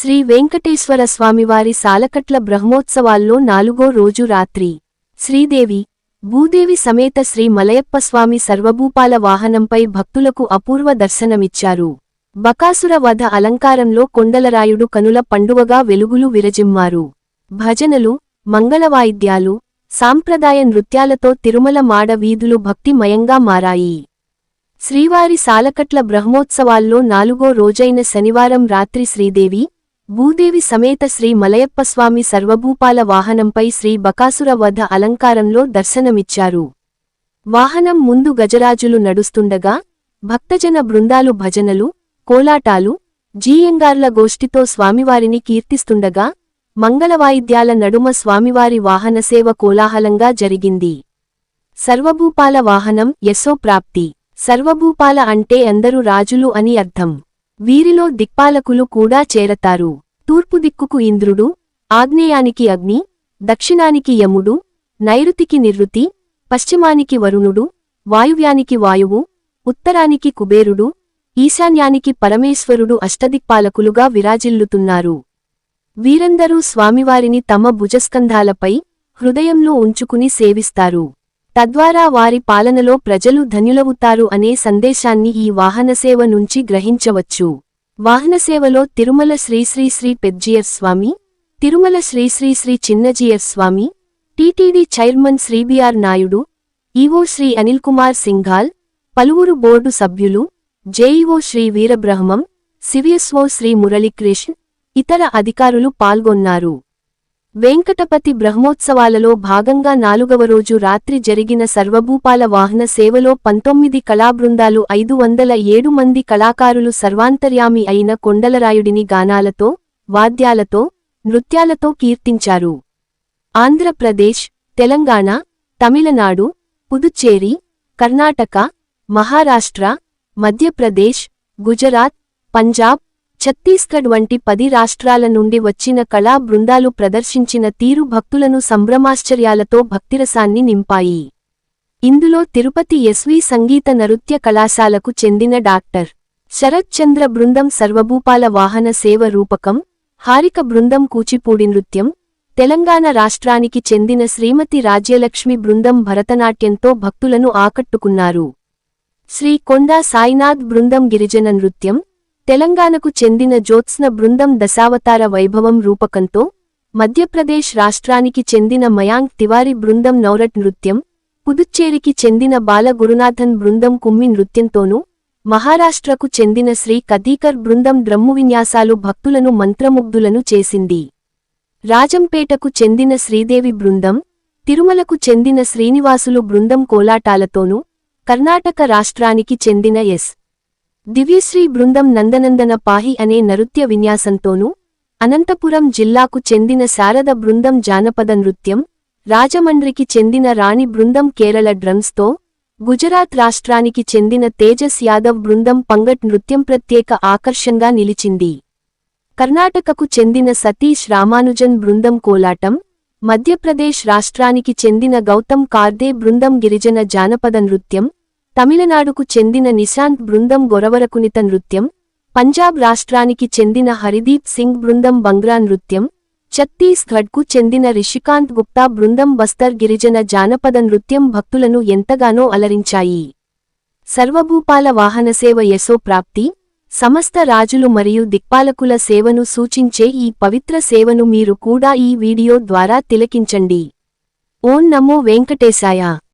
శ్రీ వెంకటేశ్వర స్వామివారి సాలకట్ల బ్రహ్మోత్సవాల్లో నాలుగో రోజు రాత్రి. శ్రీదేవి భూదేవి సమేత శ్రీ మలయప్ప స్వామి సర్వభూపాల వాహనంపై భక్తులకు అపూర్వ దర్శనమిచ్చారు. బకాసుర వధ అలంకారంలో కొండలరాయుడు కనుల పండువగా వెలుగులు విరజిమ్మారు. భజనలు మంగళవాయిద్యాలు సాంప్రదాయ నృత్యాలతో తిరుమల మాడ వీధులు భక్తిమయంగా మారాయి. శ్రీవారి సాలకట్ల బ్రహ్మోత్సవాల్లో నాలుగో రోజైన శనివారం రాత్రి శ్రీదేవి భూదేవి సమేత శ్రీ మలయప్పస్వామి సర్వభూపాల వాహనంపై శ్రీ బకాసుర వధ అలంకారంలో దర్శనమిచ్చారు. వాహనం ముందు గజరాజులు నడుస్తుండగా భక్తజన బృందాలు భజనలు కోలాటాలు జీయంగార్ల గోష్ఠితో స్వామివారిని కీర్తిస్తుండగా మంగళవాయిద్యాల నడుమ స్వామివారి వాహనసేవ కోలాహలంగా జరిగింది. సర్వభూపాల వాహనం యశో ప్రాప్తి సర్వభూపాల అంటే అందరూ రాజులు అని అర్థం. వీరిలో దిక్పాలకులు కూడా చేరతారు. తూర్పు దిక్కుకు ఇంద్రుడు ఆగ్నేయానికి అగ్ని దక్షిణానికి యముడు నైరుతికి నిర్రుతి పశ్చిమానికి వరుణుడు వాయువ్యానికి వాయువు ఉత్తరానికి కుబేరుడు ఈశాన్యానికి పరమేశ్వరుడు అష్టదిక్పాలకులుగా విరాజిల్లుతున్నారు. వీరందరూ స్వామివారిని తమ భుజస్కంధాలపై హృదయంలో ఉంచుకుని సేవిస్తారు. తద్వారా వారి పాలనలో ప్రజలు ధన్యులవుతారు అనే సందేశాన్ని ఈ వాహనసేవ నుంచి గ్రహించవచ్చు. వాహనసేవలో Tirumala Sri Sri Sri Swami Tirumala Sri Sri Sri Chinna Jeeyar Swami TTD chairman Sri B R Naidu EO Sri Anil Kumar Singhal పలువురు బోర్డు సభ్యులు జేఈఓ శ్రీ వీరబ్రహ్మం సివిఎస్ఓ శ్రీ మురళీకృష్ణ్ ఇతర అధికారులు పాల్గొన్నారు. వెంకటపతి బ్రహ్మోత్సవాలలో భాగంగా నాలుగవ రోజు రాత్రి జరిగిన సర్వభూపాల వాహన సేవలో పంతొమ్మిది కళాబృందాలు ఐదు వందల ఏడు మంది కళాకారులు సర్వాంతర్యామి అయిన కొండలరాయుడిని గానాలతో వాద్యాలతో నృత్యాలతో కీర్తించారు. ఆంధ్రప్రదేశ్ తెలంగాణ తమిళనాడు పుదుచ్చేరి కర్ణాటక మహారాష్ట్ర మధ్యప్రదేశ్ గుజరాత్ పంజాబ్ ఛత్తీస్గఢ్ వంటి పది రాష్ట్రాల నుండి వచ్చిన కళా బృందాలు ప్రదర్శించిన తీరు భక్తులను సంభ్రమాశ్చర్యాలతో భక్తిరసాన్ని నింపాయి. ఇందులో తిరుపతి ఎస్వి సంగీత నృత్య కళాశాలకు చెందిన డాక్టర్. శరత్ చంద్ర బృందం సర్వభూపాల వాహన సేవ రూపకం హారిక బృందం కూచిపూడి నృత్యం తెలంగాణ రాష్ట్రానికి చెందిన శ్రీమతి రాజ్యలక్ష్మి బృందం భరతనాట్యంతో భక్తులను ఆకట్టుకున్నారు. శ్రీ కొండా సాయినాథ్ బృందం గిరిజన నృత్యం తెలంగాణకు చెందిన జ్యోత్స్న బృందం దశావతార వైభవం రూపకంతో మధ్యప్రదేశ్ రాష్ట్రానికి చెందిన మయాంక్ తివారి బృందం నౌరట్ నృత్యం పుదుచ్చేరికి చెందిన బాల గురునాథన్ బృందం కుమ్మి నృత్యంతోనూ మహారాష్ట్రకు చెందిన శ్రీ కదీకర్ బృందం ద్రమ్ము విన్యాసాలు భక్తులను మంత్రముగ్ధులను చేసింది. రాజంపేటకు చెందిన శ్రీదేవి బృందం తిరుమలకు చెందిన శ్రీనివాసులు బృందం కోలాటాలతోనూ కర్ణాటక రాష్ట్రానికి చెందిన ఎస్. దివ్యశ్రీ బృందం నందనందన పాహి అనే నృత్య విన్యాసంతోనూ అనంతపురం జిల్లాకు చెందిన శారద బృందం జానపద నృత్యం రాజమండ్రికి చెందిన రాణి బృందం కేరళ డ్రమ్స్తో గుజరాత్ రాష్ట్రానికి చెందిన తేజస్ యాదవ్ బృందం పంగట్ నృత్యం ప్రత్యేక ఆకర్షంగా నిలిచింది. కర్ణాటకకు చెందిన సతీష్ రామానుజన్ బృందం కోలాటం మధ్యప్రదేశ్ రాష్ట్రానికి చెందిన గౌతమ్ కార్దే బృందం గిరిజన జానపద నృత్యం తమిళనాడుకు చెందిన నిశాంత్ బృందం గొరవరకునిత నృత్యం పంజాబ్ రాష్ట్రానికి చెందిన హరిదీప్ సింగ్ బృందం బంగ్రా నృత్యం ఛత్తీస్గఢ్కు చెందిన రిషికాంత్ గుప్తా బృందం బస్తర్ గిరిజన జానపద నృత్యం భక్తులను ఎంతగానో అలరించాయి. సర్వభూపాల వాహనసేవ యశో ప్రాప్తి సమస్త రాజులు మరియు దిక్పాలకుల సేవను సూచించే ఈ పవిత్ర సేవను మీరు కూడా ఈ వీడియో ద్వారా తిలకించండి. ఓం నమో వెంకటేశాయ.